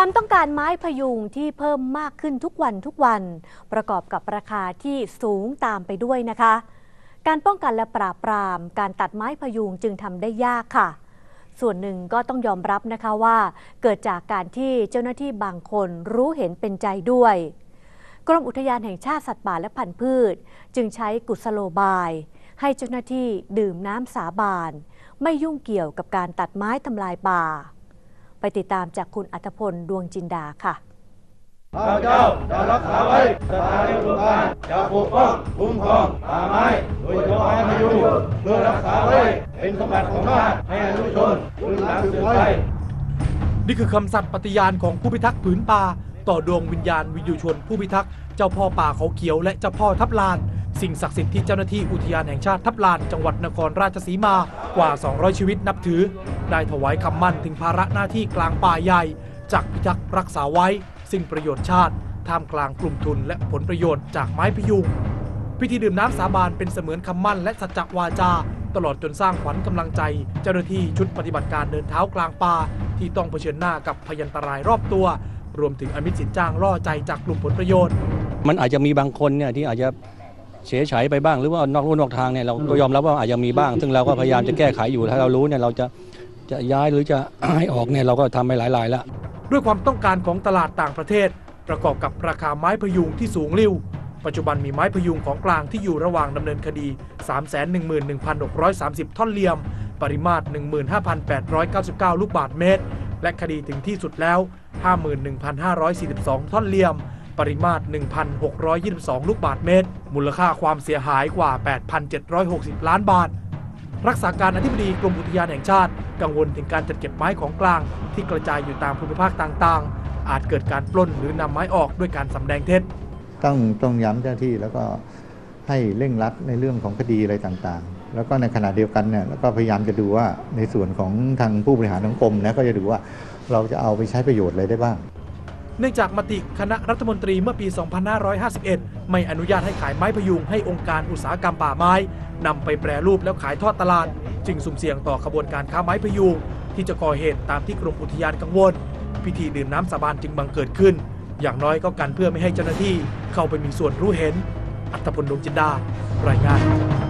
ความต้องการไม้พยุงที่เพิ่มมากขึ้นทุกวันทุกวัน ประกอบกับราคาที่สูงตามไปด้วยนะคะ การป้องกันและปราบปราม การตัดไม้พยุงจึงทำได้ยากค่ะ ส่วนหนึ่งก็ต้องยอมรับนะคะว่า เกิดจากการที่เจ้าหน้าที่บางคนรู้เห็นเป็นใจด้วย กรมอุทยานแห่งชาติสัตว์ป่าและพันธุ์พืช จึงใช้กุศโลบาย ให้เจ้าหน้าที่ดื่มน้ำสาบาน ไม่ยุ่งเกี่ยวกับการตัดไม้ทำลายป่า ไปติดตามจากคุณอัธพลดวงจินดาค่ะข้าเจ้าจะรักษาไว้สถานที่ปลูการจะปกป้องคุ้มครองป่าไม้โดยเฉพาะไม้พยุงเพื่อรักษาไว้เป็นสมบัติของชาติให้อนุชนรุ่นหลังสืบไปนี่คือคำสัตย์ปฏิญาณของผู้พิทักษ์ผืนป่า ต่อดวงวิญญาณวิญญูชน ผู้พิทักษ์เจ้าพ่อป่าเขาเขียวและเจ้าพ่อทับลาน สิ่งศักดิ์สิทธิ์ที่เจ้าหน้าที่อุทยานแห่งชาติทับลาน จังหวัดนครราชสีมากว่า 200 ชีวิตนับถือ ได้ถวายคำมั่นถึงภาระหน้าที่กลางป่าใหญ่ จากพิทักษ์รักษาไว้สิ่งประโยชน์ชาติท่ามกลางกลุ่มทุนและผลประโยชน์จากไม้พยุง พิธีดื่มน้ำสาบานเป็นเสมือนคำมั่นและสัจจวาจา ตลอดจนสร้างขวัญกำลังใจ เจ้าหน้าที่ชุดปฏิบัติการเดินเท้ากลางป่าที่ต้องเผชิญหน้ากับพยันตรายรอบตัว รวมถึงอมิตสินจ้างล่อใจจากกลุ่มผลประโยชน์ มันอาจจะมีบางคนเนี่ยที่อาจจะเฉยเฉยไปบ้างหรือว่านอกรูนอกทางเนี่ยเราก็ยอมรับว่าอาจจะมีบ้าง ซึ่งเราก็พยายามจะแก้ไขอยู่ถ้าเรารู้เนี่ยเราจะ จะย้ายหรือจะให้ออกเนี่ยเราก็ทำไปหลายรายแล้ว ด้วยความต้องการของตลาดต่างประเทศ ประกอบกับราคาไม้พยุงที่สูงริ่วปัจจุบันมีไม้พยุงของกลางที่อยู่ระหว่างดำเนินคดี 311,630 ท่อนเหลี่ยม ปริมาตร 15,899 ลูกบาทเมตร และคดีถึงที่สุดแล้ว 51,542 ท่อนเหลี่ยม ปริมาตร 1,622 ลูกบาทเมตร มูลค่าความเสียหายกว่า 8,760 ล้านบาท รักษาการอธิบดีกรมอุทยานแห่งชาติ กังวลถึงการจัดเก็บไม้ของกลาง ที่กระจายอยู่ตามภูมิภาคต่างๆ อาจเกิดการปล้นหรือนำไม้ออกด้วยการสำแดงเท็จ ต้องต้องย้ำเจ้าที่แล้วก็ให้เร่งรัดในเรื่องของคดีอะไรต่างๆ แล้วก็ในขณะเดียวกันเนี่ยแล้วก็พยายามจะดูว่าในส่วนของทางผู้บริหารของกรมนะก็จะดูว่าเราจะเอาไปใช้ประโยชน์อะไรได้บ้าง เนื่องจากมติคณะรัฐมนตรีเมื่อปี 2551 ไม่อนุญาตให้ขายไม้พยุงให้องค์การอุตสาหกรรมป่าไม้นำไปแปรรูปแล้วขายทอดตลาด จึงสุ่มเสี่ยงต่อขบวนการค้าไม้พยุง ที่จะก่อเหตุตามที่กรมอุทยานกังวล พิธีดื่มน้ำสาบานจึงบังเกิดขึ้น อย่างน้อยก็กันเพื่อไม่ให้เจ้าหน้าที่เข้าไปมีส่วนรู้เห็น อัตพลดวงจินดารายงาน